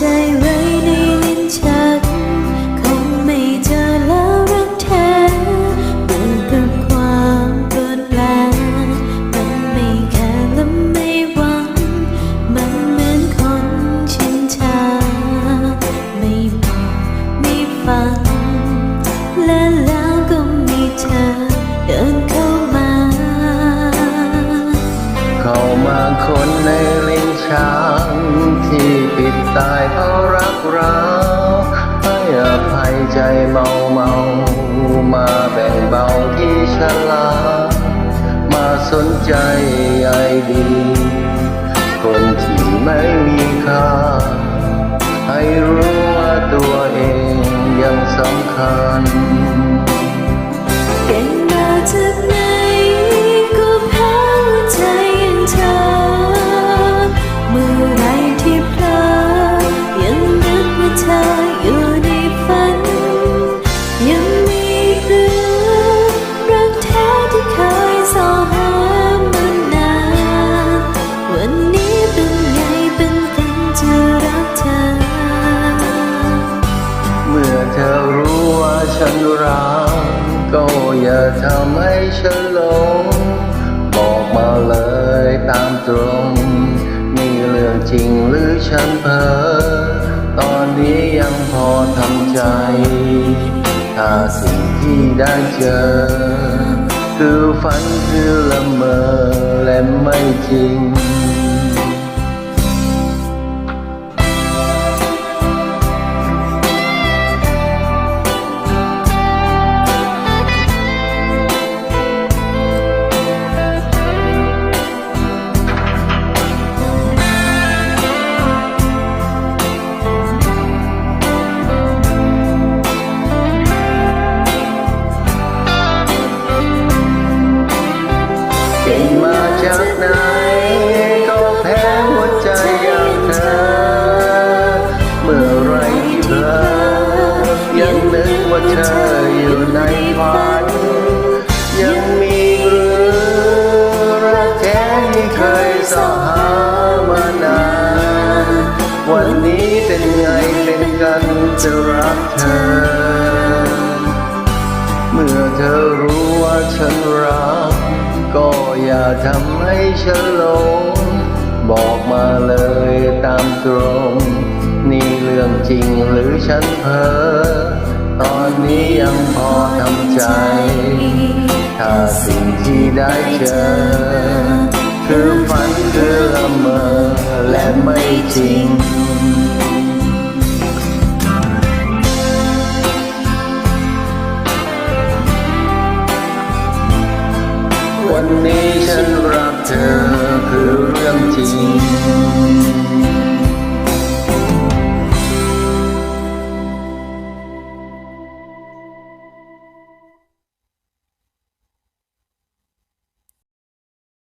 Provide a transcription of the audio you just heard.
ใจไว้ในลิ้นชักคงไม่เจอแล้วรักแท้เหมือนกับความปลี่ยนแปลงมันไม่แค่และไม่หวัง มันเหมือนคนชินชา ไม่บอกไม่ฟัง และแล้วก็มีเธอเดินเข้ามา เข้ามาคนในลิ้นช้า ตายเพราะรักเราให้อภัยใจเมาเมามาแบ่งเบาที่ฉลาดมาสนใจใยดี คนที่ไม่มีค่า ให้รู้ว่าตัวเองยังสำคัญ เธออยู่ในฝัน ยังมีเรื่องรักแท้ที่เคยสอหามานานวันนี้เป็นไงเป็นกันจะรักเธอ เมื่อเธอรู้ว่าฉันรักก็อย่าทำให้ฉันหลงบอกมาเลยตามตรงนี่เรื่องจริงหรือฉันเพ้อ นี้ยังพอทำใจ ถ้าสิ่งที่ได้เจอ คือฝันคือละเมอและไม่จริง จากไหนก็แพ้หัวใจอย่างเธอ เมื่อไรที่เธอยังนึกว่าเธออยู่ในฝัน ยังมีหรือรักแท้ที่เคยสอหามานาน วันนี้เป็นไงเป็นกันจะรักเธอ เมื่อเธอรู้ ทำให้ฉันหลง บอกมาเลยตามตรง นี่เรื่องจริงหรือฉันเพ้อ ตอนนี้ยังพอทำใจ ถ้าสิ่งที่ได้เจอ คือฝันคือละเมอและไม่จริง เธอคือเรื่องจริง